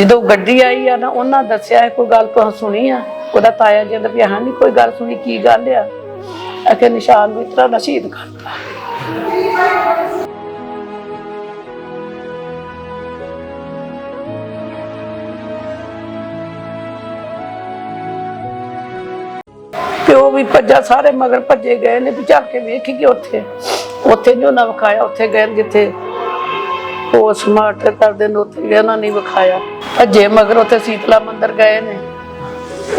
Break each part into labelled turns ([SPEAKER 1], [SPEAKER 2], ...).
[SPEAKER 1] ਜਦੋਂ ਗੱਡੀ ਆਈ ਆ ਨਾ, ਉਹਨਾਂ ਦੱਸਿਆ, ਕੋਈ ਗੱਲ ਤੋਂ ਸੁਣੀ ਆ? ਉਹਦਾ ਤਾਇਆ ਜੀ ਦਾ ਵੀ, ਹਾਂ ਨਹੀਂ ਕੋਈ ਗੱਲ ਸੁਣੀ, ਕੀ ਗੱਲ ਆ? ਅਕੇ ਨਿਸ਼ਾਨ ਨੂੰ ਇਤਰਾ ਨਸ਼ੀਦ ਕਰਤਾ। ਤੇ ਉਹ ਵੀ ਭੱਜਾ, ਸਾਰੇ ਮਗਰ ਭੱਜੇ ਗਏ ਨੇ, ਵੀ ਕੇ ਵੇਖ ਕੇ ਉੱਥੇ। ਉੱਥੇ ਜੋ ਨਾ ਵਿਖਾਇਆ, ਉੱਥੇ ਗਏ ਜਿੱਥੇ ਉਹ ਸਮਾਰਟ ਕਰਦੇ ਨੇ, ਉੱਥੇ ਗਏ ਉਹਨਾਂ ਨੇ ਵਿਖਾਇਆ। ਭੱਜੇ ਮਗਰ ਉੱਥੇ ਸੀਤਲਾ ਮੰਦਿਰ ਗਏ ਨੇ।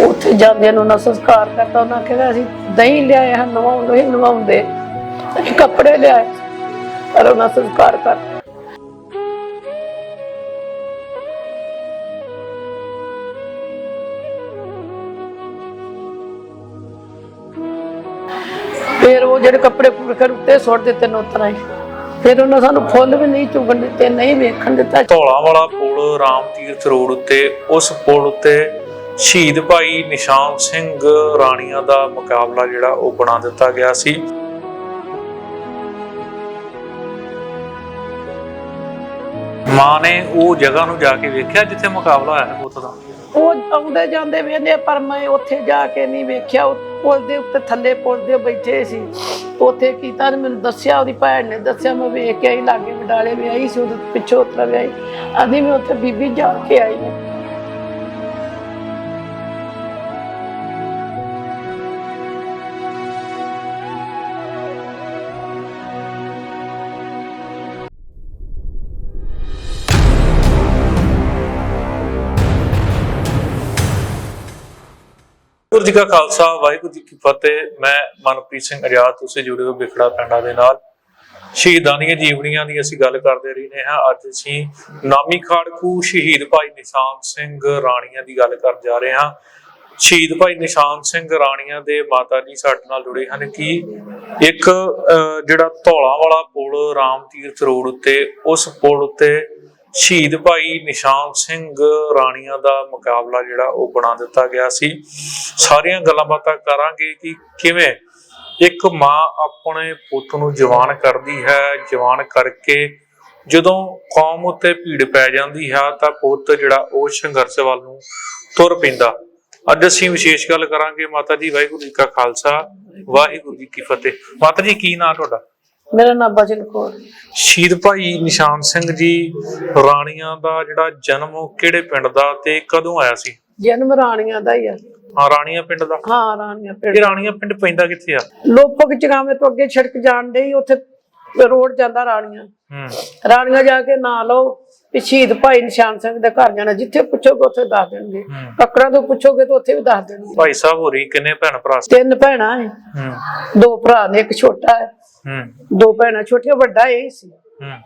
[SPEAKER 1] ਉੱਥੇ ਜਾਂਦੇ ਨੂੰ ਉਹਨਾਂ ਸੰਸਕਾਰ ਕਰਤਾ, ਉਹਨਾਂ ਕਿਹਾ ਅਸੀਂ ਦਹੀਂ ਲਿਆਏ ਹਾਂ ਨਵਾਉਂਦੇ ਹੀ ਨਵਾਉਂਦੇ। ਅਸੀਂ ਕੱਪੜੇ ਲਿਆਏ, ਪਰ ਉਹਨਾਂ ਸੰਸਕਾਰ ਕਰਤਾ ਫਿਰ ਉਹ ਜਿਹੜੇ ਕੱਪੜੇ ਪੁਰਖਰ ਉੱਤੇ ਸੁੱਟ ਦਿੱਤੇ ਨੋਤਰਾਂ ਹੀ। ਫਿਰ ਉਹਨਾਂ ਸਾਨੂੰ ਫੁੱਲ ਵੀ ਨਹੀਂ ਚੁਗਣ ਦਿੱਤੇ ਨਹੀਂ ਵੇਖਣ ਦਿੱਤਾ।
[SPEAKER 2] ਧੌਲਾ ਵਾਲਾ ਪੁਲ ਰਾਮ ਤੀਰਥ ਰੋਡ ਉੱਤੇ ਉਸ ਪੁਲ ਉੱਤੇ ਸ਼ਹੀਦ ਭਾਈ ਨਿਸ਼ਾਨ ਸਿੰਘ ਰਾਣੀਆਂ ਦਾ ਮੁਕਾਬਲਾ ਜਿਹੜਾ ਉਹ ਬਣਾ ਦਿੱਤਾ ਗਿਆ ਸੀ। ਮਾਂ ਨੇ ਉਹ ਜਗ੍ਹਾ ਨੂੰ ਜਾ ਕੇ ਵੇਖਿਆ ਜਿੱਥੇ ਮੁਕਾਬਲਾ ਹੋਇਆ ਪੁੱਤ ਦਾ?
[SPEAKER 1] ਉਹ ਆਉਂਦੇ ਜਾਂਦੇ ਵੇਂਦੇ ਪਰ ਮੈਂ ਉੱਥੇ ਜਾ ਕੇ ਨਹੀਂ ਵੇਖਿਆ। ਪੁਲ ਦੇ ਉੱਤੇ ਥੱਲੇ ਪੁਲ ਦੇ ਬੈਠੇ ਸੀ। ਉੱਥੇ ਕੀਤਾ ਨੇ ਮੈਨੂੰ ਦੱਸਿਆ, ਉਹਦੀ ਭੈਣ ਨੇ ਦੱਸਿਆ, ਮੈਂ ਵੇਖ ਕੇ ਆਈ, ਲਾਗੇ ਵਿਡਾਲੇ ਵੀ ਸੀ, ਉਹਦੇ ਪਿੱਛੋਂ ਉਤਰ ਵੀ ਆਦੀ ਮੈਂ ਉੱਥੇ ਬੀਬੀ ਜਾ ਕੇ ਆਈ
[SPEAKER 2] ਵਾਹਿਗੁਰੂ ਜੀ ਕਾ ਖਾਲਸਾ ਵਾਹਿਗੁਰੂ ਜੀ ਕੀ ਫਤਿਹ। ਮੈਂ ਮਨਪ੍ਰੀਤ ਸਿੰਘ ਆਜ਼ਾਦ ਤੁਸੀਂ ਜੁੜੇ ਹੋ ਬਿਖੜਾ ਪਿੰਡਾਂ ਦੇ ਨਾਲ। ਸ਼ਹੀਦਾਂ ਦੀਆਂ ਜੀਵਨੀਆਂ ਦੀ ਅਸੀਂ ਗੱਲ ਕਰਦੇ ਰਹੇ ਹਾਂ। ਅੱਜ ਅਸੀਂ ਨਾਮੀ ਖਾੜਕੂ ਸ਼ਹੀਦ ਭਾਈ ਨਿਸ਼ਾਨ ਸਿੰਘ ਰਾਣੀਆਂ ਦੀ ਗੱਲ ਕਰਨ ਜਾ ਰਹੇ ਹਾਂ। ਸ਼ਹੀਦ ਭਾਈ ਨਿਸ਼ਾਨ ਸਿੰਘ ਰਾਣੀਆਂ ਦੇ ਮਾਤਾ ਜੀ ਸਾਡੇ ਨਾਲ ਜੁੜੇ ਹਨ ਕਿ ਇੱਕ ਅਹ, ਜਿਹੜਾ ਧੌਲਾ ਵਾਲਾ ਪੁਲ ਰਾਮ ਤੀਰਥ ਰੋਡ ਉੱਤੇ ਉਸ ਪੁਲ ਉੱਤੇ ਸ਼ਹੀਦ ਭਾਈ ਨਿਸ਼ਾਨ ਸਿੰਘ ਰਾਣੀਆਂ ਦਾ ਮੁਕਾਬਲਾ ਜਿਹੜਾ ਉਹ ਬਣਾ ਦਿੱਤਾ ਗਿਆ ਸੀ। ਸਾਰੀਆਂ ਗੱਲਾਂ ਬਾਤਾਂ ਕਰਾਂਗੇ ਕਿ ਕਿਵੇਂ ਇੱਕ ਮਾਂ ਆਪਣੇ ਪੁੱਤ ਨੂੰ ਜਵਾਨ ਕਰਦੀ ਹੈ, ਜਵਾਨ ਕਰਕੇ ਜਦੋਂ ਕੌਮ ਉੱਤੇ ਭੀੜ ਪੈ ਜਾਂਦੀ ਹੈ ਤਾਂ ਪੁੱਤ ਜਿਹੜਾ ਉਹ ਸੰਘਰਸ਼ ਵੱਲ ਨੂੰ ਤੁਰ ਪੈਂਦਾ। ਅੱਜ ਅਸੀਂ ਵਿਸ਼ੇਸ਼ ਗੱਲ ਕਰਾਂਗੇ ਮਾਤਾ ਜੀ, ਵਾਹਿਗੁਰੂ ਜੀ ਕਾ ਖਾਲਸਾ, ਵਾਹਿਗੁਰੂ ਜੀ ਕੀ ਫਤਿਹ। ਮਾਤਾ ਜੀ, ਕੀ ਨਾਂ ਤੁਹਾਡਾ?
[SPEAKER 1] ਮੇਰਾ ਨਾਮ ਬਚਨ ਕੌਰ
[SPEAKER 2] ਸ਼ਹੀਦ ਭਾਈ ਨਿਸ਼ਾਨ ਸਿੰਘ ਜੀ ਰਾਣੀਆਂ ਦਾ ਜਿਹੜਾ ਜਨਮ ਉਹ ਕਿਹੜੇ ਪਿੰਡ ਦਾ ਤੇ ਕਦੋਂ ਆਇਆ ਸੀ?
[SPEAKER 1] ਜਨਮ ਰਾਣੀਆਂ ਦਾ ਹੀ ਆ।
[SPEAKER 2] ਹਾਂ ਰਾਣੀਆਂ ਪਿੰਡ ਦਾ।
[SPEAKER 1] ਹਾਂ ਰਾਣੀਆਂ ਪਿੰਡ।
[SPEAKER 2] ਇਹ ਰਾਣੀਆਂ ਪਿੰਡ ਪੈਂਦਾ ਕਿੱਥੇ ਆ?
[SPEAKER 1] ਲੋਪਕ ਜਗਾਵੇਂ ਤੋਂ ਅੱਗੇ ਛੜਕ ਜਾਣ ਦੇ ਉੱਥੇ ਰੋਡ ਜਾਂਦਾ ਰਾਣੀਆਂ।
[SPEAKER 2] ਹੂੰ।
[SPEAKER 1] ਰਾਣੀਆਂ ਜਾ ਕੇ ਨਾਂ ਲਓ ਸ਼ਹੀਦ ਭਾਈ ਨਿਸ਼ਾਨ ਸਿੰਘ ਦੇ ਘਰ ਜਾਣਾ ਜਿੱਥੇ ਪੁੱਛੋਗੇ ਉੱਥੇ ਦੱਸ ਦੇਣਗੇ।
[SPEAKER 2] ਹੂੰ।
[SPEAKER 1] ਕੱਕਰਾਂ ਤੋਂ ਪੁੱਛੋਗੇ ਤਾਂ ਉੱਥੇ ਵੀ ਦੱਸ ਦੇਣਗੇ।
[SPEAKER 2] ਭਾਈ ਸਾਹਿਬ ਹੋਰੀ ਕਿੰਨੇ ਭੈਣ ਭਰਾ
[SPEAKER 1] ਤਿੰਨ ਭੈਣਾਂ ਹੈ
[SPEAKER 2] ਹੂੰ।
[SPEAKER 1] ਦੋ ਭਰਾ ਨੇ ਇੱਕ ਛੋਟਾ ਹੈ
[SPEAKER 2] ਹੂੰ।
[SPEAKER 1] ਦੋ ਭੈਣਾਂ ਛੋਟੀਆਂ ਵੱਡਾ ਇਹ ਸੀ।
[SPEAKER 2] ਹੂੰ।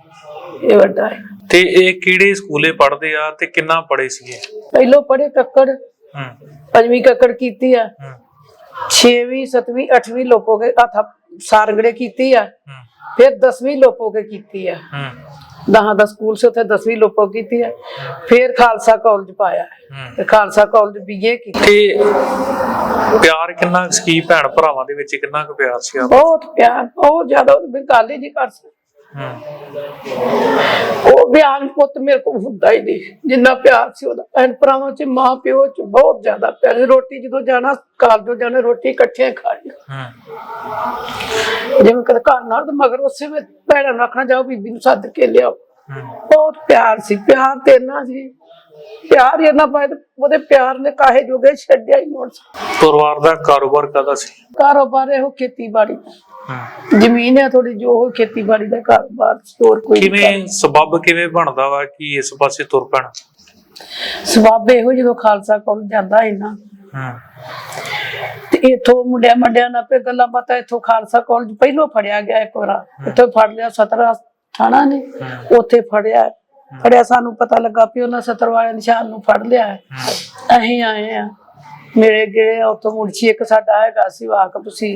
[SPEAKER 1] ਇਹ ਵੱਡਾ ਹੈ।
[SPEAKER 2] ਤੇ ਇਹ ਕਿਹੜੇ ਸਕੂਲੇ ਪੜ੍ਹਦੇ ਆ ਤੇ ਕਿੰਨਾ ਪੜ੍ਹੇ ਸੀਗੇ?
[SPEAKER 1] ਪਹਿਲੋਂ ਪੜ੍ਹੇ ਕੱਕੜ।
[SPEAKER 2] ਹੂੰ।
[SPEAKER 1] ਪੰਜਵੀਂ ਕੱਕੜ ਕੀਤੀ ਆ।
[SPEAKER 2] ਹੂੰ।
[SPEAKER 1] ਛੇਵੀਂ ਸੱਤਵੀਂ ਅੱਠਵੀਂ ਲੋਪੋ ਕੇ ਆਥਾ ਸਾਰਗੜੇ ਕੀਤੀ ਆ।
[SPEAKER 2] ਹੂੰ।
[SPEAKER 1] ਫਿਰ 10ਵੀਂ ਲੋਪੋ ਕੇ ਕੀਤੀ ਆ।
[SPEAKER 2] ਹੂੰ।
[SPEAKER 1] ਦਹਾਂ ਦਾ ਸਕੂਲ ਸੇ ਉੱਥੇ 10ਵੀਂ ਲੋਪੋ ਕੀਤੀ ਆ ਫਿਰ ਖਾਲਸਾ ਕਾਲਜ ਪਾਇਆ
[SPEAKER 2] ਹੂੰ।
[SPEAKER 1] ਤੇ ਖਾਲਸਾ ਕਾਲਜ ਬੀਏ ਕੀਤੀ
[SPEAKER 2] ਤੇ ਪਿਆਰ ਕਿੰਨਾ ਕੁ ਸੀ? ਭੈਣ ਭਰਾਵਾਂ ਦੇ ਵਿੱਚ ਕਿੰਨਾ ਕੁ ਪਿਆਰ ਸੀ
[SPEAKER 1] ਬਹੁਤ ਪਿਆਰ ਬਹੁਤ ਜ਼ਿਆਦਾ। ਉਹ ਗੱਲ ਹੀ ਨਹੀਂ ਕਰ ਸਕਦਾ।
[SPEAKER 2] ਹੂੰ
[SPEAKER 1] ਉਹ ਬਿਆਨ ਪੁੱਤ ਮੇਰੇ ਕੋਲ ਹੁੰਦਾ ਹੀ ਨਹੀਂ। ਜਿੰਨਾ ਪਿਆਰ ਸੀ ਉਹਦਾ। ਭੈਣ ਭਰਾਵਾਂ ਚ ਮਾਂ ਪਿਓ ਚ ਬਹੁਤ ਜ਼ਿਆਦਾ ਪਿਆਰ। ਸੀ। ਰੋਟੀ ਜਦੋਂ ਜਾਣਾ ਕਾਲਜੋਂ ਜਾਣਾ ਰੋਟੀ ਇਕੱਠੇ ਖਾਣੀ
[SPEAKER 2] ਹੂੰ।
[SPEAKER 1] ਜਿਵੇਂ ਕਦੇ ਘਰ ਨਾਲ ਤਾਂ ਮਗਰ ਉਸੇ ਵੇ ਭੈਣਾਂ ਨੂੰ ਆਖਣਾ ਜਾਓ ਬੀਬੀ ਨੂੰ ਸੱਦ ਕੇ ਲਿਆਓ। ਬਹੁਤ ਪਿਆਰ ਸੀ। ਪਿਆਰ ਤੇ ਇੰਨਾ ਸੀ। ਪਿਆਰ ਹੀ ਇੰਨਾ ਪਾਇਆ ਉਹਦੇ ਪਿਆਰ ਨੇ ਕਾਹੇ ਜੋਗੇ ਛੱਡਿਆ ਹੀ ਮੋੜ
[SPEAKER 2] ਪਰਿਵਾਰ ਦਾ ਕਾਰੋਬਾਰ ਕਾਹਦਾ ਸੀ?
[SPEAKER 1] ਕਾਰੋਬਾਰ ਇਹੋ ਖੇਤੀਬਾੜੀ
[SPEAKER 2] ਹੂੰ।
[SPEAKER 1] ਜ਼ਮੀਨ ਹੈ ਥੋੜੀ ਜੋ ਉਹ ਖੇਤੀਬਾੜੀ ਦਾ ਕਾਰੋਬਾਰ ਹੋਰ ਕੋਈ
[SPEAKER 2] ਕਿਵੇਂ ਸਬੱਬ ਕਿਵੇਂ ਬਣਦਾ ਵਾ ਕਿ ਇਸ ਪਾਸੇ ਤੁਰ ਪੈਣਾ?
[SPEAKER 1] ਸਵਾਬ ਇਹੋ ਜਦੋਂ ਖਾਲਸਾ ਕਾਲਜ ਜਾਂਦਾ ਹੈ ਨਾ।
[SPEAKER 2] ਹੂੰ।
[SPEAKER 1] ਤੇ ਇਥੋਂ ਮੁੰਡਿਆਂ ਮੰਡਿਆਂ ਨਾਲ ਪੇ ਗੱਲਾਂ ਬਾਤਾਂ ਇਥੋਂ ਖਾਲਸਾ ਕਾਲਜ ਪਹਿਲੋਂ ਫੜਿਆ ਗਿਆ ਇੱਕ ਵਾਰ। ਇੱਥੇ ਫੜ ਲਿਆ ਸਤਰਾ ਥਾਣਾ ਨੇ। ਉੱਥੇ ਫੜਿਆ। ਫੜਿਆ ਸਾਨੂੰ ਪਤਾ ਲੱਗਾ ਵੀ ਉਹਨਾਂ ਸਤਰ ਵਾਲੇ ਨਿਸ਼ਾਨ ਨੂੰ ਫੜ ਲਿਆ ਹੈ। ਅਸੀਂ ਆਏ ਆ ਮੇਰੇ ਜਿਹੜੇ ਉਤੋਂ ਮੁਰਸ਼ੀ ਇੱਕ ਸਾਡਾ ਹੈਗਾ ਸੀ ਵਾਕਫ ਸੀ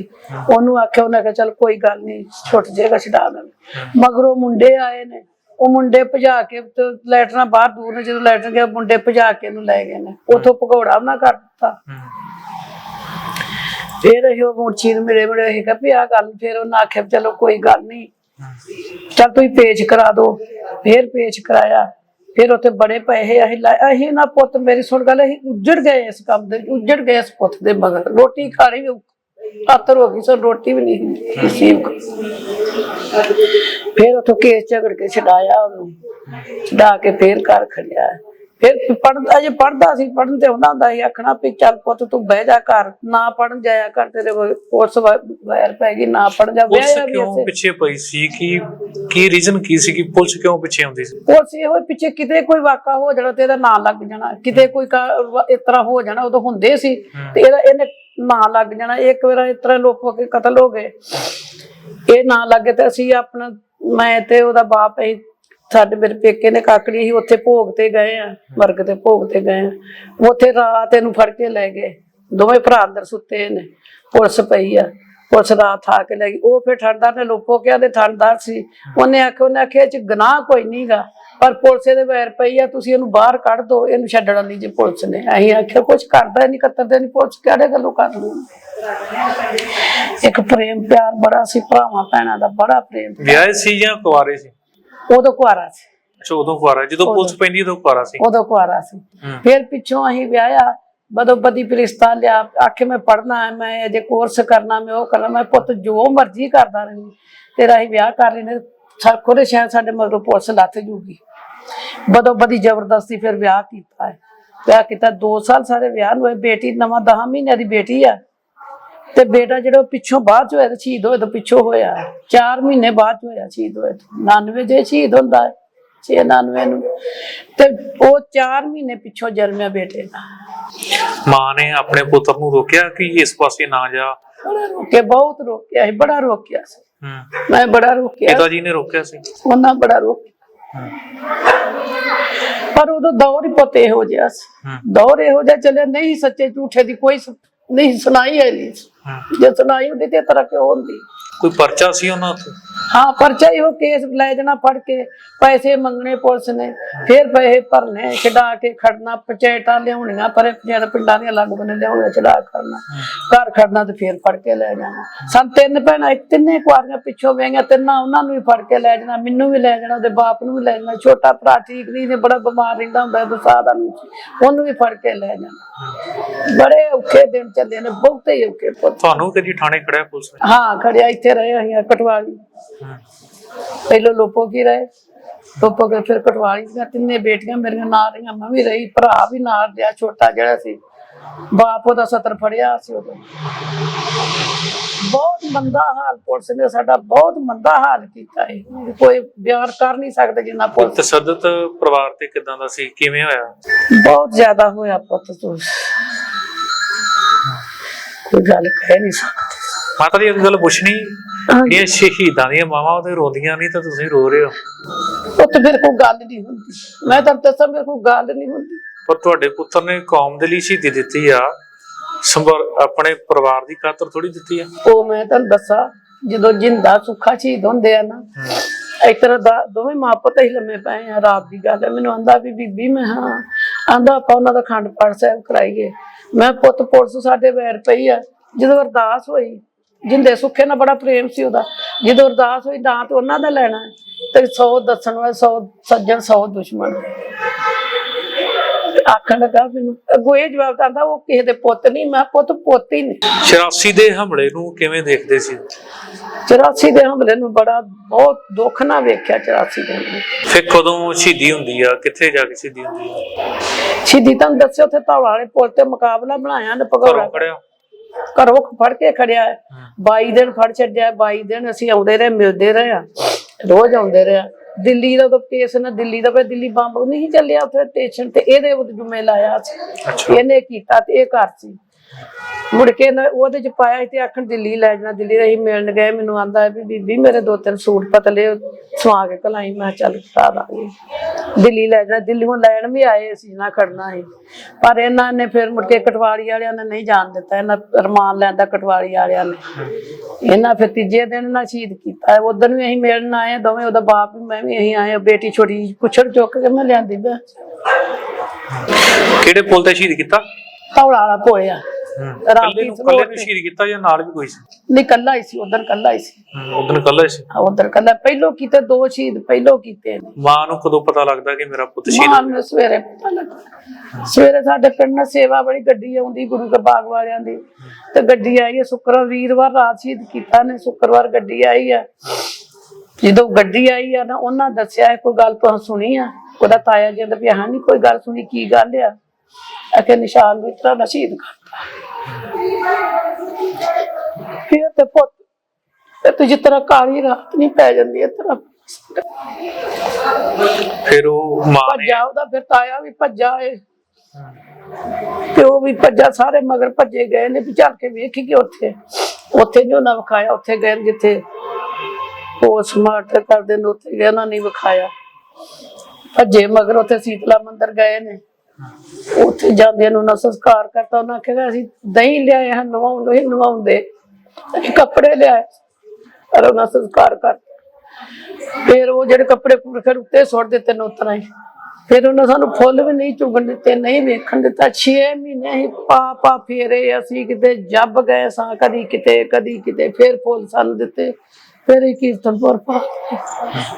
[SPEAKER 1] ਉਹਨੂੰ ਆਖਿਆ ਉਹਨੇ ਕਿਹਾ ਚਲ ਕੋਈ ਗੱਲ ਨਹੀਂ ਛੁੱਟ ਜਾਏਗਾ ਛਡਾ ਦੇਣ ਮਗਰੋਂ ਮੁੰਡੇ ਆਏ ਨੇ। ਉਹ ਮੁੰਡੇ ਭਜਾ ਕੇ ਤੇ ਲੈਟਰਾਂ ਬਾਹਰ ਦੂਰ ਨੇ ਜਦੋਂ ਲੈਟਰ ਗਿਆ ਮੁੰਡੇ ਭਜਾ ਕੇ ਇਹਨੂੰ ਲੈ ਗਏ ਨੇ। ਉਥੋਂ ਭਗੌੜਾ ਉਹਨਾਂ ਕਰ ਦਿੱਤਾ। ਫਿਰ ਅਸੀਂ ਉਹ ਮੁਰਸ਼ੀ ਨੂੰ ਮਿਲੇ ਮਿਲੇ ਅਸੀਂ ਕਿਹਾ ਵੀ ਆਹ ਗੱਲ ਫਿਰ ਉਹਨਾਂ ਆਖਿਆ ਵੀ ਚਲੋ ਕੋਈ ਗੱਲ ਨਹੀਂ। ਚਲ ਤੁਸੀਂ ਪੇਜ ਕਰਾ ਦਿਓ, ਫਿਰ ਪੇਜ ਕਰਾਇਆ, ਫਿਰ ਉੱਥੇ ਬੜੇ ਪੈਸੇ ਅਸੀਂ ਲਾਏ, ਅਸੀਂ ਨਾ ਪੁੱਤ, ਮੇਰੀ ਸੁਣ ਗੱਲ, ਅਸੀਂ ਉੱਜੜ ਗਏ ਇਸ ਕੰਮ ਦੇ, ਉੱਜੜ ਗਏ ਇਸ ਪੁੱਤ ਦੇ ਮਗਰ। ਰੋਟੀ ਖਾਣੀ ਵੀ ਆਤਰ ਹੋ ਗਈ ਸੋ ਰੋਟੀ ਵੀ ਨਹੀਂ ਨਸੀਬ ਫਿਰ ਉੱਥੋਂ ਕੇਸ ਝਗੜ ਕੇ ਛਡਾਇਆ ਉਹਨੂੰ, ਛਡਾ ਕੇ ਫੇਰ ਘਰ ਖੜਿਆ। ਫਿਰ ਪੜਦਾ ਜੇ ਪੜਦਾ ਸੀ ਪੜਨ ਤੇ ਹੁੰਦਾ ਹੁੰਦਾ ਸੀ ਆਖਣਾ ਵੀ ਚੱਲ ਪੁੱਤ ਤੂੰ ਬਹਿ ਜਾ ਘਰ ਨਾ ਪੜਨ ਜਾਇਆ ਕਰ ਤੇਰੇ ਕੋਰਸ ਵਾਇਰ ਪੈ ਗਈ ਨਾ ਪੜ ਜਾ
[SPEAKER 2] ਪੁਲਿਸ
[SPEAKER 1] ਵਿਆਹਿਆ ਵੀ
[SPEAKER 2] ਕਿਉਂ। ਪਿੱਛੇ ਪਈ ਸੀ? ਕਿ ਕੀ ਰੀਜ਼ਨ ਕੀ ਸੀ ਕਿ ਪੁਲਿਸ ਕਿਉਂ ਪਿੱਛੇ ਆਉਂਦੀ ਸੀ?
[SPEAKER 1] ਉਹ ਸੀ ਇਹੋ ਪਿੱਛੇ ਕਿਤੇ ਕੋਈ ਵਾਕਾ ਹੋ ਜਾਣਾ ਤੇ ਇਹਦਾ ਨਾਂ ਲੱਗ ਜਾਣਾ। ਕਿਤੇ ਕੋਈ ਇਸ ਤਰ੍ਹਾਂ ਹੋ ਜਾਣਾ ਉਦੋਂ ਹੁੰਦੇ ਸੀ ਤੇ ਇਹਦਾ ਇਹਨੇ ਨਾਂ ਲੱਗ ਜਾਣਾ। ਇੱਕ ਵਾਰ ਇਸ ਤਰ੍ਹਾਂ ਲੋਕ ਹੋ ਕੇ ਕਤਲ ਹੋ ਗਏ। ਇਹ ਨਾਂ ਲੱਗੇ ਤੇ ਅਸੀਂ ਆਪਣਾ ਮੈਂ ਤੇ ਉਹਦਾ ਬਾਪ ਅਸੀਂ ਸਾਡੇ ਮੇਰੇ ਪੇਕੇ ਨੇ ਕਾਕੜੀ ਸੀ, ਉੱਥੇ ਭੋਗ ਤੇ ਗਏ ਆ ਮਰਗ ਤੇ ਭੋਗ ਤੇ ਗਏ ਆ। ਉੱਥੇ ਰਾਤ ਇਹਨੂੰ ਫੜ ਕੇ ਲੈ ਗਏ। ਦੋਵੇਂ ਭਰਾ ਅੰਦਰ ਸੁੱਤੇ ਨੇ। ਪੁਲਿਸ ਪਈ ਆ। ਪੁਲਿਸ ਰਾਤ ਆ ਕੇ ਲੈ ਗਈ। ਉਹ ਫਿਰ ਠੰਡਦਾਰ ਨੇ ਲੋਪੋ ਕਿਹਾ ਤੇ ਠੰਡਦਾਰ ਸੀ। ਉਹਨੇ ਆਖਿਆ ਉਹਨੇ ਆਖਿਆ ਚ ਗੁਨਾਹ ਕੋਈ ਨਹੀਂਗਾ ਪਰ ਪੁਲਿਸ ਇਹਦੇ ਵੈਰ ਪਈ ਆ, ਤੁਸੀਂ ਇਹਨੂੰ ਬਾਹਰ ਕੱਢ ਦਿਓ ਇਹਨੂੰ ਛੱਡਣਾ ਨਹੀਂ ਜੇ ਪੁਲਿਸ ਨੇ। ਅਸੀਂ ਆਖਿਆ ਕੁਝ ਕਰਦਾ ਨਹੀਂ ਕਤਰਦੇ ਨਹੀਂ ਪੁਲਿਸ, ਕਿਹੜੇ ਗੱਲੋਂ ਕਰ ਇੱਕ ਪ੍ਰੇਮ ਪਿਆਰ ਬੜਾ ਸੀ, ਭਰਾਵਾਂ ਭੈਣਾਂ ਦਾ ਬੜਾ ਪ੍ਰੇਮ
[SPEAKER 2] ਵਿਆਹ ਸੀ ਜਾਂ ਕੁਆਰੇ ਸੀ?
[SPEAKER 1] ਉਦੋਂ ਕੁਆਰਾ ਸੀ।
[SPEAKER 2] ਅੱਛਾ ਉਦੋਂ ਕੁਆਰਾ ਜਦੋਂ ਪੁਲਿਸ ਪੈਂਦੀ ਉਦੋਂ ਕੁਆਰਾ ਸੀ।
[SPEAKER 1] ਉਦੋਂ ਕੁਆਰਾ ਸੀ।
[SPEAKER 2] ਹੂੰ।
[SPEAKER 1] ਫਿਰ ਪਿੱਛੋਂ ਅਸੀਂ ਵਿਆਹਿਆ ਬਦੋ ਬਦੀ ਪ੍ਰਿਸ਼ਤਾ ਲਿਆ ਆਖੇ ਮੈਂ ਪੜਨਾ ਹੈ ਮੈਂ ਅਜੇ ਕੋਰਸ ਕਰਨਾ ਮੈਂ ਉਹ ਕਰਨਾ ਮੈਂ ਪੁੱਤ ਜੋ ਮਰਜ਼ੀ ਕਰਦਾ ਰਹੀ। ਤੇਰਾ ਹੀ ਵਿਆਹ ਕਰ ਲੈਨੇ ਖੁਦ ਸ਼ਾਇਦ ਸਾਡੇ ਮਗਰੋਂ ਪੁਲਿਸ ਲੱਥ ਜੂਗੀ। ਬਦੋ ਬਦੀ ਜ਼ਬਰਦਸਤੀ ਫਿਰ ਵਿਆਹ ਕੀਤਾ ਹੈ। ਵਿਆਹ ਕੀਤਾ 2 ਸਾਲ ਸਾਰੇ ਵਿਆਹ ਨੂੰ ਹੋਏ ਬੇਟੀ ਨਵਾਂ 10 ਮਹੀਨਿਆਂ ਦੀ ਬੇਟੀ ਆ। ਤੇ ਬੇਟਾ ਜਿਹੜਾ ਪਿੱਛੋਂ ਬਾਅਦ ਚ ਹੋਇਆ ਤੇ ਸ਼ਹੀਦ ਹੋਏ ਤੋਂ ਪਿੱਛੋਂ ਹੋਇਆ। 4 ਮਹੀਨੇ ਬਾਅਦ ਚ ਹੋਇਆ ਸ਼ਹੀਦ ਹੋਇਆ ਤੋਂ। 99 ਜੇ ਸ਼ਹੀਦ ਹੁੰਦਾ ਹੈ 699 ਨੂੰ। ਤੇ ਉਹ 4 ਮਹੀਨੇ ਪਿੱਛੋਂ ਜਨਮਿਆ ਬੇਟੇ ਦਾ।
[SPEAKER 2] ਮਾਂ ਨੇ ਆਪਣੇ ਪੁੱਤਰ ਨੂੰ ਰੋਕਿਆ ਕਿ ਇਸ ਪਾਸੇ ਨਾ ਜਾ?
[SPEAKER 1] ਬੜਾ ਰੋਕਿਆ ਬਹੁਤ ਰੋਕਿਆ ਸੀ ਬੜਾ ਰੋਕਿਆ ਸੀ।
[SPEAKER 2] ਹੂੰ।
[SPEAKER 1] ਮੈਂ ਬੜਾ ਰੋਕਿਆ।
[SPEAKER 2] ਪਿਤਾ ਜੀ ਨੇ ਰੋਕਿਆ ਸੀ?
[SPEAKER 1] ਉਹਨਾਂ ਬੜਾ ਰੋਕਿਆ। ਪਰ ਉਦੋਂ ਦੌਰ ਹੀ ਪੁੱਤ ਇਹੋ ਜਿਹਾ ਸੀ।
[SPEAKER 2] ਹੂੰ।
[SPEAKER 1] ਦੌਰ ਇਹੋ ਜਿਹਾ ਚੱਲਿਆ ਨਹੀਂ ਸੱਚੇ ਝੂਠੇ ਦੀ ਕੋਈ ਸ- ਨਹੀਂ ਸੁਣਾਈ ਹੈ ਨਹੀਂ
[SPEAKER 2] ਹੂੰ
[SPEAKER 1] ਜੇ ਸੁਣਾਈ ਹੁੰਦੀ ਤੇ ਤਰ੍ਹਾਂ ਕਿਉਂ ਹੁੰਦੀ?
[SPEAKER 2] ਕੋਈ ਪਰਚਾ ਸੀ ਉਹਨਾਂ ਉੱਤੇ
[SPEAKER 1] ਹਾਂ ਪਰਚਾ ਹੀ ਉਹ ਕੇਸ ਲੈ ਜਾਣਾ ਫੜ ਕੇ ਪੈਸੇ ਮੰਗਣੇ ਪੁਲਿਸ ਨੇ ਫਿਰ ਪੈਸੇ ਭਰਨੇ ਛਡਾ ਕੇ ਖੜਨਾ ਪੰਚਾਇਤਾਂ ਲਿਆਉਣੀਆਂ ਪਰੇ ਪੰਚਾਇਤ ਪਿੰਡਾਂ ਦੀਆਂ ਲੱਗ ਬਨੇ ਲਿਆਉਣੀਆਂ ਛਡਾ ਕਰਨਾ ਘਰ ਖੜਨਾ ਤੇ ਫਿਰ ਫੜ ਕੇ ਲੈ ਜਾਣਾ। ਸਨ ਤਿੰਨ ਭੈਣਾਂ ਇੱਕ ਤਿੰਨੇ ਕੁਆਰੀਆਂ ਪਿੱਛੋਂ ਵੇਂਗੀਆਂ ਤਿੰਨਾਂ ਉਹਨਾਂ ਨੂੰ ਵੀ ਫੜ ਕੇ ਲੈ ਜਾਣਾ ਮੈਨੂੰ ਵੀ ਲੈ ਜਾਣਾ ਉਹਦੇ ਬਾਪ ਨੂੰ ਵੀ ਲੈ ਜਾਣਾ ਛੋਟਾ ਭਰਾ ਠੀਕ ਨਹੀਂ ਨੇ ਬੜਾ ਬਿਮਾਰ ਰਹਿੰਦਾ ਹੁੰਦਾ ਦਸਾ ਦਾ ਨੂੰ ਉਹਨੂੰ ਵੀ ਫੜ ਕੇ ਲੈ ਜਾਣਾ। ਬੜੇ ਔਖੇ ਦਿਨ ਚੱਲੇ ਨੇ ਬਹੁਤੇ ਹੀ ਔਖੇ ਪੁੱਤ।
[SPEAKER 2] ਤੁਹਾਨੂੰ ਕਦੀ ਥਾਣੇ ਖੜਿਆ ਪੁਲਿਸ ਨੇ?
[SPEAKER 1] ਹਾਂ ਖੜਿਆ ਇੱਥੇ ਰਹੇ ਅਸੀਂ ਕਟਵਾਲੀ। ਪਹਿਲਾਂ ਲੋਪੋ ਕੀ ਰਹੇ? ਲੋਪੋ ਕੇ ਫਿਰ ਕਟਵਾਲੀ ਦੀਆਂ ਤਿੰਨੇ ਬੇਟੀਆਂ ਮੇਰੀਆਂ ਨਾਲ ਰਹੀਆਂ ਮੈਂ ਵੀ ਰਹੀ ਭਰਾ ਵੀ ਨਾਲ ਰਿਹਾ ਛੋਟਾ ਜਿਹੜਾ ਸੀ ਬਾਪ ਉਹਦਾ ਸਤਰ ਫੜਿਆ ਸੀ ਉਦੋਂ। ਬਹੁਤ ਮੰਦਾ ਹਾਲ ਪੁਲਿਸ ਨੇ ਸਾਡਾ ਬਹੁਤ ਮੰਦਾ ਹਾਲ ਕੀਤਾ ਹੈ ਕੋਈ ਬਿਆਨ ਕਰ ਨਹੀਂ ਸਕਦਾ ਜਿੰਨਾ ਪੁਲਿਸ
[SPEAKER 2] ਤਸੱਦਦ ਪਰਿਵਾਰ ਤੇ ਕਿਦਾਂ ਦਾ ਸੀ? ਕਿਵੇਂ ਹੋਇਆ?
[SPEAKER 1] ਬਹੁਤ ਜ਼ਿਆਦਾ ਹੋਇਆ ਪੁੱਤ ਤੂੰ। ਕੋਈ ਗੱਲ ਕਹਿ ਨਹੀਂ ਸਕਦਾ।
[SPEAKER 2] ਮਾਤਾ ਦੀ ਇੱਕ ਗੱਲ ਪੁੱਛਣੀ। ਇਹ ਸ਼ਹੀਦਾਂ ਦੀਆਂ ਮਾਵਾਂ ਉਹਦੇ ਰੋਂਦੀਆਂ ਨਹੀਂ ਤਾਂ ਤੁਸੀਂ ਰੋ ਰਹੇ ਹੋ?
[SPEAKER 1] ਪੁੱਤ ਮੇਰੇ ਕੋਲ ਗੱਲ ਨਹੀਂ ਹੁੰਦੀ। ਮੈਂ ਤਾਂ ਦੱਸਾਂ ਮੇਰੇ ਕੋਲ ਗੱਲ ਨਹੀਂ ਹੁੰਦੀ।
[SPEAKER 2] ਪਰ ਤੁਹਾਡੇ ਪੁੱਤਰ ਨੇ ਕੌਮ ਦੇ ਲਈ ਸ਼ਹੀਦੀ ਦਿੱਤੀ ਆ। ਸੰਭਰ ਆਪਣੇ ਪਰਿਵਾਰ ਦੀ ਖਾਤਰ ਥੋੜੀ ਦਿੱਤੀ ਆ।
[SPEAKER 1] ਉਹ ਮੈਂ ਤੁਹਾਨੂੰ ਦੱਸਾਂ ਜਦੋਂ ਜਿੰਦਾ ਸੁੱਖਾ ਸ਼ਹੀਦ ਹੁੰਦੇ ਆ ਨਾ ਇਸ ਤਰ੍ਹਾਂ ਦਾ ਦੋਵੇਂ ਮਾਂ ਪੁੱਤ ਹੀ ਲੰਮੇ ਪਏ ਆ ਰਾਤ ਦੀ ਗੱਲ ਹੈ। ਮੈਨੂੰ ਆਂਦਾ ਵੀ ਬੀਬੀ ਮੈਂ ਹਾਂ ਆਂਦਾ ਆਪਾਂ ਉਹਨਾਂ ਦਾ ਖੰਡ ਪਾਠ ਸਾਹਿਬ ਕਰਾਈਏ। ਮੈਂ ਪੁੱਤ ਪੁਲਿਸ ਸਾਡੇ ਵੈਰ ਪਈ ਆ। ਜਦੋਂ ਅਰਦਾਸ ਹੋਈ, ਜਿੰਦੇ ਸੁੱਖੇ ਨਾਲ ਬੜਾ ਪ੍ਰੇਮ ਸੀ ਉਹਦਾ, ਜਦੋਂ ਅਰਦਾਸ ਹੋਈ ਦਾਂ ਤੇ ਉਹਨਾਂ ਦਾ ਲੈਣਾ ਤੇ 100 ਦੱਸਣ ਵਾਲੇ 100 ਸੱਜਣ 100 ਦੁਸ਼ਮਣ। ਆਖਣ ਲੱਗਾ ਮੈਨੂੰ, ਅੱਗੋਂ ਇਹ ਜਵਾਬ ਦਿੰਦਾ ਉਹ ਕਿਸੇ ਦੇ ਪੁੱਤ ਨਹੀਂ, ਮੈਂ ਪੁੱਤ ਪੁੱਤ ਹੀ ਨਹੀਂ।
[SPEAKER 2] 84 ਦੇ ਹਮਲੇ ਨੂੰ ਕਿਵੇਂ ਦੇਖਦੇ ਸੀ?
[SPEAKER 1] 84 ਦੇ ਹਮਲੇ ਨੂੰ ਬੜਾ ਬਹੁਤ ਦੁੱਖ ਨਾਲ ਵੇਖਿਆ 84 ਦੇ ਹਮਲੇ।
[SPEAKER 2] ਫਿਰ ਕਦੋਂ ਸ਼ਹੀਦੀ ਹੁੰਦੀ ਆ? ਕਿੱਥੇ ਜਾ ਕੇ ਸ਼ਹੀਦੀ ਹੁੰਦੀ ਆ?
[SPEAKER 1] ਸ਼ਹੀਦੀ ਤੁਹਾਨੂੰ ਦੱਸਿਓ ਉੱਥੇ ਧੌਲਾ ਵਾਲੇ ਪੁਲ ਤੇ ਮੁਕਾਬਲਾ ਬਣਾਇਆ ਨੇ
[SPEAKER 2] ਘਰੋਂ
[SPEAKER 1] ਭਗੌੜਾ
[SPEAKER 2] ਖੜਿਆ?
[SPEAKER 1] ਘਰੋਂ ਫੜ ਕੇ ਖੜਿਆ ਹੈ। 22 ਦਿਨ ਫੜ ਛੱਡਿਆ 22 ਦਿਨ ਅਸੀਂ ਆਉਂਦੇ ਰਹੇ ਮਿਲਦੇ ਰਹੇ ਆ ਰੋਜ਼ ਆਉਂਦੇ ਰਹੇ ਆ। ਦਿੱਲੀ ਦਾ ਤਾਂ ਕੇਸ ਨਾ ਦਿੱਲੀ ਦਾ ਫਿਰ ਦਿੱਲੀ ਬੰਬ ਨਹੀਂ ਚੱਲਿਆ ਉੱਥੇ ਸਟੇਸ਼ਨ ਤੇ। ਇਹਦੇ ਉੱਤੇ ਜੁਮੇ ਲਾਇਆ ਸੀ। ਇਹਨੇ ਕੀਤਾ ਤੇ ਇਹ ਘਰ ਸੀ। ਮੁੜ ਕੇ ਨਾ ਉਹਦੇ ਚ ਪਾਇਆ ਤੇ ਆਖਣ ਦਿੱਲੀ ਲੈ ਜਾਣਾ ਦਿੱਲੀ ਰਹੀ ਮਿਲਣ ਗਏ ਮੈਨੂੰ ਆਂਦਾ ਵੀ ਬੀਬੀ ਮੇਰੇ ਦੋ ਤਿੰਨ ਸੂਟ ਪਤਲੇ ਸਵਾ ਕੇ ਕਲਾਈ ਮੈਂ ਚੱਲ ਕਰਾ ਦਾਂਗੇ ਦਿੱਲੀ ਲੈ ਜਾਣਾ ਦਿੱਲੀੋਂ ਲੈਣ ਵੀ ਆਏ ਸੀ ਨਾ ਖੜਨਾ ਸੀ। ਪਰ ਇਹਨਾਂ ਨੇ ਫਿਰ ਮੁੜ ਕੇ ਕਟਵਾਲੀ ਵਾਲਿਆਂ ਨੇ ਨਹੀਂ ਜਾਣ ਦਿੱਤਾ ਇਹਨਾਂ ਰਮਾਨ ਲੈਂਦਾ ਕਟਵਾਲੀ ਵਾਲਿਆਂ ਨੇ। ਇਹਨਾਂ ਫਿਰ ਤੀਜੇ ਦਿਨ ਨਾ ਸ਼ਹੀਦ ਕੀਤਾ ਉਦੋਂ ਵੀ ਅਸੀਂ ਮਿਲਣ ਆਏ ਦੋਵੇਂ ਉਹਦਾ ਬਾਪ ਵੀ ਮੈਂ ਵੀ ਅਸੀਂ ਆਏ ਬੇਟੀ ਛੋਟੀ ਕੁਛੜ ਚੁੱਕ ਕੇ ਮੈਂ ਲਿਆਂਦੀ ਬੈ
[SPEAKER 2] ਕਿਹੜੇ ਪੁਲ ਤੇ ਸ਼ਹੀਦ ਕੀਤਾ?
[SPEAKER 1] ਧੌਲਾ ਵਾਲਾ ਪੋਇਆ ਰਾਤੀ
[SPEAKER 2] ਨੂੰ ਕੱਲੇ ਨੂੰ
[SPEAKER 1] ਫਲੋਰ
[SPEAKER 2] ਸ਼ਹੀਦ ਕੀਤਾ ਜਾਂ ਨਾਲ ਵੀ ਕੋਈ ਸੀ?
[SPEAKER 1] ਨਹੀਂ ਕੱਲਾ ਹੀ ਸੀ ਉਧਰ ਕੱਲਾ ਹੀ ਸੀ।
[SPEAKER 2] ਉਦੋਂ ਕੱਲਾ ਸੀ?
[SPEAKER 1] ਉਧਰ ਕੱਲਾ। ਪਹਿਲੋਂ ਕੀਤੇ ਦੋ ਸ਼ਹੀਦ ਪਹਿਲੋਂ ਕੀਤੇ ਨੇ।
[SPEAKER 2] ਮਾਂ ਨੂੰ ਕਦੋਂ ਪਤਾ ਲੱਗਦਾ ਕਿ ਮੇਰਾ ਪੁੱਤ ਸ਼ਹੀਦ
[SPEAKER 1] ਮਾਂ ਨੂੰ ਸਵੇਰੇ ਪਤਾ ਲੱਗਾ ਸਵੇਰੇ ਸਾਡੇ ਪਿੰਡ ਨਾਲ ਸੇਵਾ ਬੜੀ ਗੱਡੀ ਆਉਂਦੀ ਗੁਰੂ ਕੇ ਬਾਗ ਵਾਲਿਆਂ ਦੀ। ਤੇ ਗੱਡੀ ਆਈ ਹੈ ਸ਼ੁੱਕਰਵਾਰ ਵੀਰਵਾਰ ਰਾਤ ਸ਼ਹੀਦ ਕੀਤਾ ਨੇ ਸ਼ੁੱਕਰਵਾਰ ਗੱਡੀ ਆਈ ਆ ਜਦੋਂ ਗੱਡੀ ਆਈ ਆ ਨਾ ਉਹਨਾਂ ਦੱਸਿਆ ਹੈ, ਕੋਈ ਗੱਲ ਤੋਂ ਸੁਣੀ ਆ? ਉਹਦਾ ਤਾਇਆ ਜੀ ਦਾ ਵੀ ਹਾਂ ਨਹੀਂ ਕੋਈ ਗੱਲ ਸੁਣੀ ਕੀ ਗੱਲ ਆ? ਅਕੇ ਨਿਸ਼ਾਨ ਨੂੰ ਇਤਰਾ ਸ਼ਹੀਦ ਕਰਤਾ। ਫਿਰ ਤੇ ਪੁੱਤ ਤੇ ਤੁਝ ਤਰ੍ਹਾਂ ਕਾਲੀ ਰਾਤ ਨਹੀਂ ਪੈ ਜਾਂਦੀ ਇਸ ਤਰ੍ਹਾਂ
[SPEAKER 2] ਫਿਰ ਉਹ ਮਾਂ ਨੇ
[SPEAKER 1] ਭੱਜਾ ਉਹਦਾ ਫਿਰ ਤਾਇਆ ਵੀ ਭੱਜਾ ਏ। ਤੇ ਉਹ ਵੀ ਭੱਜਾ ਸਾਰੇ ਮਗਰ ਭੱਜੇ ਗਏ ਨੇ ਵੀ ਚੱਲ ਕੇ ਵੇਖੀ ਕਿ ਉੱਥੇ। ਉੱਥੇ ਉਹਨਾਂ ਵਿਖਾਇਆ ਉੱਥੇ ਗਏ ਨੇ ਜਿੱਥੇ ਉਹ ਸਮਾਰਟ ਕਰਦੇ ਨੇ ਉੱਥੇ ਗਏ ਉਹਨਾਂ ਨੇ ਵਿਖਾਇਆ। ਭੱਜੇ ਮਗਰ ਉੱਥੇ ਸੀਤਲਾ ਮੰਦਿਰ ਗਏ ਨੇ। ਉੱਥੇ ਜਾਂਦੇ ਨੂੰ ਉਹਨਾਂ ਸੰਸਕਾਰ ਕਰਤਾ, ਉਹਨਾਂ ਕਿਹਾ ਅਸੀਂ ਦਹੀਂ ਲਿਆਏ ਹਾਂ, ਨਵਾਉਣ ਨੂੰ ਨਵਾਉਂਦੇ। ਅਸੀਂ ਕੱਪੜੇ ਲਿਆਏ, ਪਰ ਉਹਨਾਂ ਸੰਸਕਾਰ ਕਰਤਾ। ਫਿਰ ਉਹ ਜਿਹੜੇ ਕੱਪੜੇ ਪੂਰੇ ਉੱਤੇ ਸੁੱਟ ਦਿੱਤੇ ਨੇ ਉਤਰਾ ਹੀ। ਫਿਰ ਉਹਨਾਂ ਸਾਨੂੰ ਫੁੱਲ ਵੀ ਨਹੀਂ ਚੁਗਣ ਦਿੱਤੇ, ਨਹੀਂ ਵੇਖਣ ਦਿੱਤਾ। 6 ਮਹੀਨੇ ਹੀ ਪਾ ਪਾ ਫੇਰੇ, ਅਸੀਂ ਕਿਤੇ ਜੱਬ ਗਏ ਸਾਂ, ਕਦੀ ਕਿਤੇ ਕਦੀ ਕਿਤੇ, ਫਿਰ ਫੁੱਲ ਸਾਨੂੰ ਦਿੱਤੇ। ਫਿਰ ਇਹ ਕੀਰਤਨਪੁਰ ਪਾ।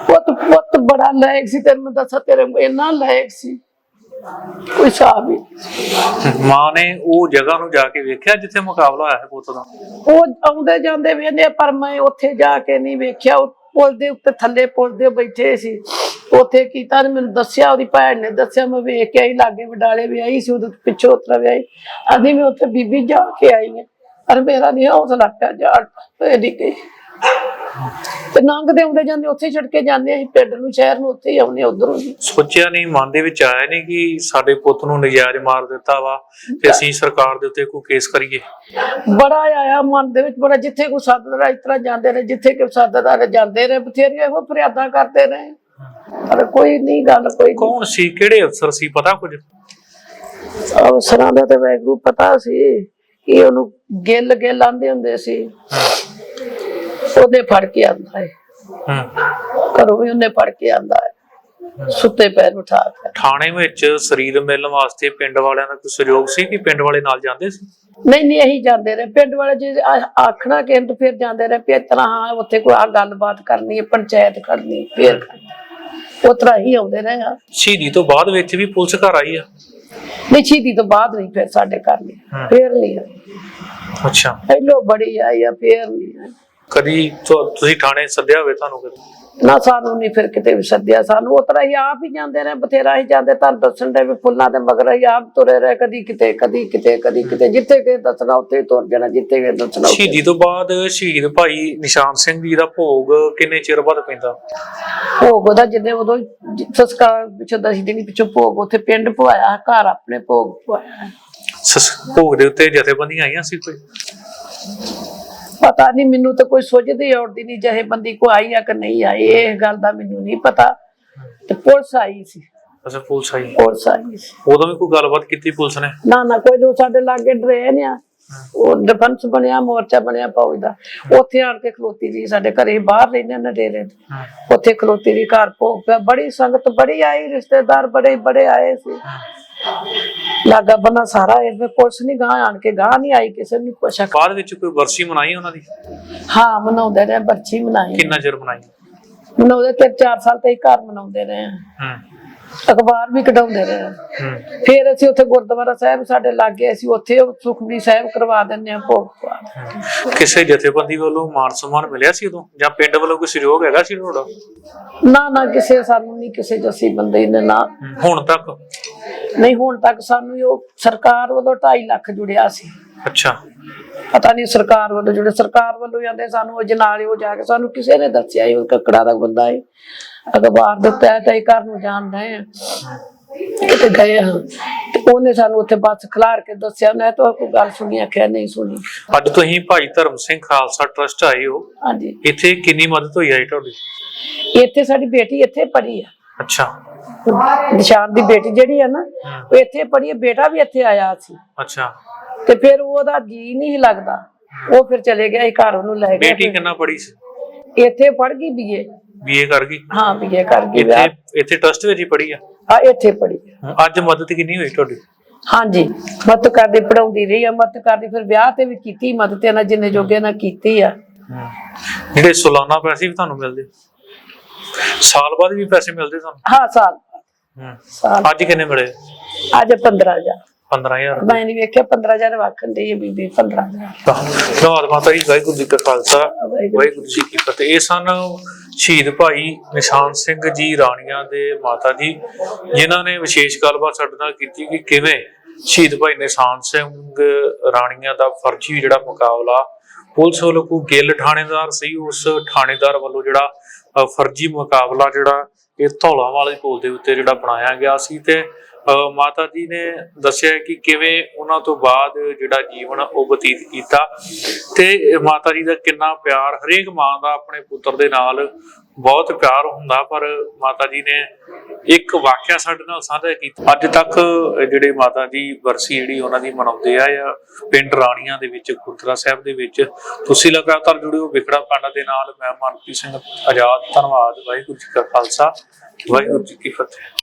[SPEAKER 1] ਪੁੱਤ ਪੁੱਤ ਬੜਾ ਲਾਇਕ ਸੀ, ਤੈਨੂੰ ਮੈਂ ਦੱਸਾਂ, ਤੇਰੇ ਇੰਨਾ ਲਾਇਕ ਸੀ। ਕੋਈ ਹਿਸਾਬ ਹੀ।
[SPEAKER 2] ਮਾਂ ਨੇ ਉਹ ਜਗ੍ਹਾ ਨੂੰ ਜਾ ਕੇ ਵੇਖਿਆ ਜਿੱਥੇ ਮੁਕਾਬਲਾ ਹੋਇਆ ਹੈ ਪੁੱਤ ਦਾ?
[SPEAKER 1] ਉਹ ਆਉਂਦੇ ਜਾਂਦੇ ਵੇਂਦੇ ਪਰ ਮੈਂ ਉੱਥੇ ਜਾ ਕੇ ਨਹੀਂ ਵੇਖਿਆ। ਉਹ ਪੁਲ ਦੇ ਉੱਤੇ ਥੱਲੇ ਪੁਲ ਦੇ ਬੈਠੇ ਸੀ। ਉੱਥੇ ਕੀਤਾ ਨੇ ਮੈਨੂੰ ਦੱਸਿਆ ਉਹਦੀ ਭੈਣ ਨੇ ਦੱਸਿਆ ਮੈਂ ਵੇਖ ਕੇ ਆਈ ਲਾਗੇ ਵਡਾਲੇ ਵੀ ਆਈ ਸੀ ਉਹਦੇ ਪਿੱਛੋਂ ਉਤਰ ਵੀ ਆਈ। ਆਦੀ ਮੈਂ ਉੱਥੇ ਬੀਬੀ ਜਾ ਕੇ ਆਈ ਹਾਂ ਅਰ ਮੇਰਾ ਨਹੀਂ ਹੌਸਲਾ ਪਿਆ ਜਾੜ ਤੇ ਗਈ। ਤੇ ਲੰਘਦੇ ਆਉਂਦੇ ਜਾਂਦੇ ਉੱਥੇ ਛੱਡ ਕੇ ਜਾਂਦੇ ਅਸੀਂ ਪਿੰਡ ਨੂੰ ਸ਼ਹਿਰ ਨੂੰ ਉੱਥੇ ਹੀ ਆਉਂਦੇ ਉਧਰੋਂ ਹੀ।
[SPEAKER 2] ਸੋਚਿਆ ਨਹੀਂ ਮਨ ਦੇ ਵਿੱਚ ਆਇਆ ਨਹੀਂ ਕਿ ਸਾਡੇ ਪੁੱਤ ਨੂੰ ਨਜਾਇਜ਼ ਮਾਰ ਦਿੱਤਾ ਵਾ ਤੇ ਅਸੀਂ ਸਰਕਾਰ ਦੇ ਉੱਤੇ ਕੋਈ ਕੇਸ ਕਰੀਏ?
[SPEAKER 1] ਬੜਾ ਆਇਆ ਮਨ ਦੇ ਵਿੱਚ ਬੜਾ ਜਿੱਥੇ ਕੋਈ ਸੱਦਦਾ ਇਸ ਤਰ੍ਹਾਂ ਜਾਂਦੇ ਨੇ ਜਿੱਥੇ ਕੋਈ ਸੱਦਦਾ ਜਾਂਦੇ ਰਹੇ ਬਥੇਰੀਆਂ ਇਹੋ ਫਰਿਆਦਾਂ ਕਰਦੇ ਰਹੇ ਪਰ ਕੋਈ ਨਹੀਂ ਗੱਲ ਕੋਈ
[SPEAKER 2] ਕੌਣ ਸੀ ਕਿਹੜੇ ਅਫਸਰ ਸੀ ਪਤਾ ਕੁਝ?
[SPEAKER 1] ਅਵਸਰਾਂ ਦਾ ਤੇ ਵੈਗਰੂ ਪਤਾ ਸੀ ਕਿ ਉਹਨੂੰ ਗਿੱਲ ਗਿੱਲ ਆਂਦੇ ਹੁੰਦੇ ਸੀ। ਉਹਨੇ ਫੜ ਕੇ ਆਂਦਾ ਹੈ
[SPEAKER 2] ਹੂੰ।
[SPEAKER 1] ਘਰੋਂ ਵੀ ਉਹਨੇ ਫੜ ਕੇ ਆਂਦਾ ਹੈ ਸੁੱਤੇ ਪੈਰ ਉਠਾ ਕੇ।
[SPEAKER 2] ਥਾਣੇ ਵਿੱਚ ਸਰੀਰ ਮਿਲਣ ਵਾਸਤੇ ਪਿੰਡ ਵਾਲਿਆਂ ਦਾ ਕੋਈ ਸਹਿਯੋਗ ਸੀ ਕਿ ਪਿੰਡ ਵਾਲੇ ਨਾਲ ਜਾਂਦੇ ਸੀ?
[SPEAKER 1] ਨਹੀਂ ਨਹੀਂ ਅਸੀਂ ਜਾਂਦੇ ਰਹੇ। ਪਿੰਡ ਵਾਲੇ ਜੇ ਆਖਣਾ ਕਿ ਤੇ ਫਿਰ ਜਾਂਦੇ ਰਹੇ ਇਸ ਤਰ੍ਹਾਂ ਹਾਂ ਉੱਥੇ ਕੋਈ ਆ ਗੱਲਬਾਤ ਕਰਨੀ ਹੈ ਪੰਚਾਇਤ ਕਰਨੀ ਫਿਰ। ਉਸ ਤਰ੍ਹਾਂ ਹੀ ਆਉਂਦੇ ਰਹੇ ਆ
[SPEAKER 2] ਸ਼ਹੀਦੀ ਤੋਂ ਬਾਅਦ ਵਿੱਚ ਵੀ ਪੁਲਿਸ ਘਰ ਆਈ ਆ?
[SPEAKER 1] ਨਹੀਂ ਸ਼ਹੀਦੀ ਤੋਂ ਬਾਅਦ ਨਹੀਂ ਫਿਰ ਸਾਡੇ ਘਰ ਨਹੀਂ। ਫਿਰ ਨਹੀਂ।
[SPEAKER 2] ਅੱਛਾ।
[SPEAKER 1] ਪਹਿਲੋਂ ਬੜੀ ਆਈ ਆ ਫਿਰ ਨਹੀਂ।
[SPEAKER 2] ਕਦੀ ਤੁ- ਤੁਸੀਂ ਥਾਣੇ ਸੱਦਿਆ ਹੋਵੇ ਤੁਹਾਨੂੰ ਕਦੇ?
[SPEAKER 1] ਨਾ ਸਾਨੂੰ ਨਹੀਂ ਫਿਰ ਕਿਤੇ ਵੀ ਸੱਦਿਆ। ਸਾਨੂੰ ਉਤਰਾ ਹੀ ਆਪ ਹੀ ਜਾਂਦੇ ਰਹੇ ਬਥੇਰਾ ਹੀ ਜਾਂਦੇ। ਤਾਂ ਦੱਸਣ ਦੇ ਵੀ ਫੁੱਲਾਂ ਦੇ ਮਗਰ ਹੀ ਆਪ ਤੁਰੇ ਰਹੇ। ਕਦੀ ਕਿਤੇ ਕਦੀ ਕਿਤੇ ਕਦੀ ਕਿਤੇ। ਜਿੱਥੇ ਕਿ ਦੱਸਣਾ ਉੱਥੇ ਹੀ ਤੁਰ ਜਾਣਾ। ਜਿੱਥੇ ਕਿ ਦੱਸਣਾ ਉੱਥੇ।
[SPEAKER 2] ਸ਼ਹੀਦੀ ਤੋਂ ਬਾਅਦ ਸ਼ਹੀਦ ਭਾਈ ਨਿਸ਼ਾਨ ਸਿੰਘ ਜੀ ਦਾ ਭੋਗ ਕਿੰਨੇ ਚਿਰ ਬਾਅਦ ਪੈਂਦਾ?
[SPEAKER 1] ਭੋਗ ਉਹਦਾ ਜਿੱਦੇ ਉਦੋਂ ਜ- ਸੰਸਕਾਰ ਪਿੱਛੋਂ ਦਸ ਦਿਨ ਪਿੱਛੋਂ ਭੋਗ ਉੱਥੇ ਪਿੰਡ ਪਵਾਇਆ ਘਰ ਆਪਣੇ ਭੋਗ ਪਵਾਇਆ।
[SPEAKER 2] ਸਸ- ਭੋਗ ਦੇ ਉੱਤੇ ਜਥੇਬੰਦੀਆਂ ਆਈਆਂ ਸੀ ਕੋਈ?
[SPEAKER 1] ਪਤਾ ਨਹੀਂ ਮੈਨੂੰ ਤਾਂ ਕੋਈ ਸੁਝਦੀ ਔੜਦੀ ਨਹੀਂ ਜਹੇ ਬੰਦੀ ਕੋ ਆਈ ਆ ਕਿ ਨਹੀਂ ਆਈ ਇਹ ਗੱਲ ਦਾ ਮੈਨੂੰ ਨਹੀਂ ਪਤਾ। ਤੇ ਪੁਲਿਸ ਆਈ ਸੀ।
[SPEAKER 2] ਅੱਛਾ ਪੁਲਿਸ ਆਈ।
[SPEAKER 1] ਪੁਲਿਸ ਆਈ ਸੀ।
[SPEAKER 2] ਉਦੋਂ ਵੀ ਕੋਈ ਗੱਲਬਾਤ ਕੀਤੀ ਪੁਲਿਸ ਨੇ?
[SPEAKER 1] ਨਾ ਨਾ ਕੋਈ ਜੋ ਸਾਡੇ ਲਾਗੇ ਡਰੇਨ ਆ। ਉਹ ਡਿਫੈਂਸ ਬਣਿਆ ਮੋਰਚਾ ਬਣਿਆ ਫੌਜ ਦਾ। ਉੱਥੇ ਆਣ ਕੇ ਖਲੋਤੀ ਰਹੀ ਸਾਡੇ ਘਰੇ ਬਾਹਰ ਰਹਿੰਦੇ ਨੇ ਡੇਰੇ ਤੇ। ਉੱਥੇ ਖਲੋਤੀ ਰਹੀ ਘਰ ਭੋਗ ਪਿਆ। ਬੜੀ ਸੰਗਤ ਬੜੀ ਆਈ ਰਿਸ਼ਤੇਦਾਰ ਬੜੇ ਬੜੇ ਆਏ ਸੀ। ਲਾਗਾ ਬਣਾ ਸਾਰਾ ਇਹ ਪੁਲਿਸ ਨਹੀਂ ਗਾਂ ਆਣ ਕੇ ਗਾਂ ਨਹੀਂ ਆਈ ਕਿਸੇ ਨੂੰ ਪੁੱਛਿਆ।
[SPEAKER 2] ਬਾਅਦ ਵਿੱਚ ਕੋਈ ਵਰਸੀ ਮਨਾਈ ਉਹਨਾਂ ਦੀ?
[SPEAKER 1] ਹਾਂ ਮਨਾਉਂਦੇ ਰਹੇ ਬੱਚੀ ਮਨਾਈ।
[SPEAKER 2] ਕਿੰਨਾ ਚਿਰ ਮਨਾਈ?
[SPEAKER 1] ਮਨਾਉਂਦੇ ਤੇ 4 ਸਾਲ ਤੇ ਘਰ ਮਨਾਉਂਦੇ ਰਹੇ।
[SPEAKER 2] ਹੂੰ।
[SPEAKER 1] ਅਖਬਾਰ ਵੀ ਕਢਾਉਂਦੇ ਰਹੇ।
[SPEAKER 2] ਹੂੰ।
[SPEAKER 1] ਫਿਰ ਅਸੀਂ ਉੱਥੇ ਗੁਰਦੁਆਰਾ ਸਾਹਿਬ ਸਾਡੇ ਲਾਗੇ ਅਸੀਂ ਉੱਥੇ ਸੁਖਮਨੀ ਸਾਹਿਬ ਕਰਵਾ ਦਿੰਦੇ ਆ ਭੋਗ
[SPEAKER 2] ਕਿਸੇ ਜਥੇਬੰਦੀ ਵੱਲੋਂ ਮਾਨ ਸਨਮਾਨ ਮਿਲਿਆ ਸੀ ਉਦੋਂ? ਜਾਂ ਪਿੰਡ ਵੱਲੋਂ ਕੋਈ ਸਹਿਯੋਗ ਹੈਗਾ ਸੀ ਤੁਹਾਡਾ।
[SPEAKER 1] ਨਾ ਨਾ ਕਿਸੇ ਸਾਨੂੰ ਨਹੀਂ ਕਿਸੇ ਜੱਸੀ ਬੰਦੇ ਨੇ ਨਾ।
[SPEAKER 2] ਹੁਣ ਤੱਕ?
[SPEAKER 1] ਨਹੀਂ ਹੁਣ ਤੱਕ ਸਾਨੂੰ ਹੀ ਉਹ ਸਰਕਾਰ ਵੱਲੋਂ 2.5 ਲੱਖ ਜੁੜਿਆ ਸੀ।
[SPEAKER 2] ਅੱਛਾ।
[SPEAKER 1] ਪਤਾ ਨਹੀਂ ਸਰਕਾਰ ਵੱਲੋਂ ਜੁੜੇ ਸਰਕਾਰ ਵੱਲੋਂ ਜਾਂਦੇ ਸਾਨੂੰ ਉਹ ਜਨਾਲੇ ਉਹ ਜਾ ਕੇ ਸਾਨੂੰ ਕਿਸੇ ਨੇ ਦੱਸਿਆ ਹੀ ਉਹ ਕੱਕੜਾ ਦਾ ਬੰਦਾ ਹੈ ਅਖਬਾਰ ਦਿੱਤਾ ਤਾਂ ਇਹ ਘਰ ਨੂੰ ਜਾਣ ਰਹੇ ਆ ਤੇ ਗਏ ਹਾਂ ਉਹਨੇ ਸਾਨੂੰ ਉੱਥੇ ਬੱਸ ਖਿਲਾਰ ਕੇ ਦੱਸਿਆ ਮੈਂ ਤਾਂ ਕੋਈ ਗੱਲ ਸੁਣੀ ਆਖਿਆ ਨਹੀਂ ਸੁਣੀ।
[SPEAKER 2] ਅੱਜ ਤੁਸੀਂ ਭਾਈ ਧਰਮ ਸਿੰਘ ਖਾਲਸਾ ਟਰਸਟ ਆਏ ਹੋ।
[SPEAKER 1] ਹਾਂਜੀ।
[SPEAKER 2] ਇੱਥੇ ਕਿੰਨੀ ਮਦਦ ਹੋਈ ਹੈ ਤੁਹਾਡੀ?
[SPEAKER 1] ਇੱਥੇ ਸਾਡੀ ਬੇਟੀ ਇੱਥੇ ਪੜ੍ਹੀ ਆ।
[SPEAKER 2] ਅੱਛਾ।
[SPEAKER 1] ਨਿਸ਼ਾਨ ਦੀ ਬੇਟੀ ਜਿਹੜੀ ਆ ਨਾ ਉਹ ਇੱਥੇ ਪੜ੍ਹੀ ਆ ਬੇਟਾ ਵੀ ਇੱਥੇ ਆਇਆ ਸੀ।
[SPEAKER 2] ਅੱਛਾ।
[SPEAKER 1] ਤੇ ਫਿਰ ਉਹਦਾ ਜੀ ਨਹੀਂ ਲੱਗਦਾ। ਉਹ ਫਿਰ ਚਲੇ ਗਿਆ ਇਹ ਘਰ ਉਹਨੂੰ ਲੈ ਗਿਆ
[SPEAKER 2] ਬੇਟੀ ਕਿੰਨਾ ਪੜੀ ਸੀ?
[SPEAKER 1] ਇੱਥੇ ਪੜ ਗਈ ਬੀਏ
[SPEAKER 2] ਬੀਏ ਕਰ ਗਈ?
[SPEAKER 1] ਹਾਂ ਬੀਏ ਕਰ ਗਈ
[SPEAKER 2] ਇੱਥੇ ਇੱਥੇ ਟਰਸਟ ਵਿੱਚ ਹੀ ਪੜੀ ਆ?
[SPEAKER 1] ਆ ਇੱਥੇ ਪੜੀ
[SPEAKER 2] ਅੱਜ ਮਦਦ ਕਿੰਨੀ ਹੋਈ ਤੁਹਾਡੀ?
[SPEAKER 1] ਹਾਂਜੀ ਮਤ ਕਰਦੀ ਪੜਾਉਂਦੀ ਰਹੀ ਆ ਮਤ ਕਰਦੀ ਫਿਰ ਵਿਆਹ ਤੇ ਵੀ ਕੀਤੀ ਮਦਦ ਤੇ ਨਾਲ ਜਿੰਨੇ ਜੋਗੇ ਨਾਲ ਕੀਤੀ ਆ।
[SPEAKER 2] ਜਿਹੜੇ ਸਾਲਾਨਾ ਪੈਸੇ ਵੀ ਤੁਹਾਨੂੰ ਮਿਲਦੇ? ਸਾਲ ਬਾਅਦ ਵੀ ਪੈਸੇ ਮਿਲਦੇ ਤੁਹਾਨੂੰ?
[SPEAKER 1] ਹਾਂ ਸਾਲ
[SPEAKER 2] ਹੂੰ।
[SPEAKER 1] ਸਾਲ।
[SPEAKER 2] ਅੱਜ ਕਿੰਨੇ ਮਿਲੇ?
[SPEAKER 1] ਅੱਜ 15000
[SPEAKER 2] 15000
[SPEAKER 1] ਮੈਂ ਨਹੀਂ ਵੇਖਿਆ 15000 ਵਾਖਣ ਦੀ ਬੀਬੀ 15000
[SPEAKER 2] ਧੰਨਵਾਦ ਮਾਤਾ ਜੀ ਵਾਹਿਗੁਰੂ ਜੀ ਕਾ ਖਾਲਸਾ ਵਾਹਿਗੁਰੂ ਜੀ ਕੀ ਫਤਿਹ। ਇਹ ਸਨ ਸ਼ਹੀਦ ਭਾਈ ਨਿਸ਼ਾਨ ਸਿੰਘ ਜੀ ਰਾਣੀਆਂ ਦੇ ਮਾਤਾ ਜੀ ਜਿਨ੍ਹਾਂ ਨੇ ਵਿਸ਼ੇਸ਼ ਗੱਲਬਾਤ ਸਾਡੇ ਨਾਲ ਕੀਤੀ ਕਿ ਕਿਵੇਂ ਸ਼ਹੀਦ ਭਾਈ ਨਿਸ਼ਾਨ ਸਿੰਘ ਰਾਣੀਆਂ ਦਾ ਫਰਜ਼ੀ ਜਿਹੜਾ ਮੁਕਾਬਲਾ ਪੁਲਿਸ ਵੱਲੋਂ ਕੋਈ ਗਿੱਲ ਥਾਣੇਦਾਰ ਸੀ ਉਸ ਥਾਣੇਦਾਰ ਵੱਲੋਂ ਜਿਹੜਾ ਫਰਜ਼ੀ ਮੁਕਾਬਲਾ ਜਿਹੜਾ ਇਹ ਧੌਲਾ ਵਾਲੇ ਪੁਲ ਦੇ ਉੱਤੇ ਜਿਹੜਾ ਬਣਾਇਆ ਗਿਆ ਸੀ ਤੇ ਮਾਤਾ ਜੀ ਨੇ ਦੱਸਿਆ ਕਿ ਕਿਵੇਂ ਉਹਨਾਂ ਤੋਂ ਬਾਅਦ ਜਿਹੜਾ ਜੀਵਨ ਉਹ ਬਤੀਤ ਕੀਤਾ। ਤੇ ਮਾਤਾ ਜੀ ਦਾ ਕਿੰਨਾ ਪਿਆਰ, ਹਰੇਕ ਮਾਂ ਦਾ ਆਪਣੇ ਪੁੱਤਰ ਦੇ ਨਾਲ ਬਹੁਤ ਪਿਆਰ ਹੁੰਦਾ, ਪਰ ਮਾਤਾ ਜੀ ਨੇ ਇੱਕ ਵਾਕਿਆ ਸਾਡੇ ਨਾਲ ਸਾਂਝਾ ਕੀਤਾ। ਅੱਜ ਤੱਕ ਜਿਹੜੇ ਮਾਤਾ ਜੀ ਵਰਸੀ ਜਿਹੜੀ ਉਹਨਾਂ ਦੀ ਮਨਾਉਂਦੇ ਆ ਆ, ਪਿੰਡ ਰਾਣੀਆਂ ਦੇ ਵਿੱਚ, ਗੁਰਦੁਆਰਾ ਸਾਹਿਬ ਦੇ ਵਿੱਚ, ਤੁਸੀਂ ਲਗਾਤਾਰ ਜੁੜੇ ਹੋ ਵਿਖੜਾ ਪਾਂਡਾ ਦੇ ਨਾਲ। ਮੈਂ ਮਨਪ੍ਰੀਤ ਸਿੰਘ ਆਜ਼ਾਦ, ਧੰਨਵਾਦ। ਵਾਹਿਗੁਰੂ ਜੀ ਕਾ ਖਾਲਸਾ, ਵਾਹਿਗੁਰੂ ਜੀ ਕੀ ਫਤਿਹ।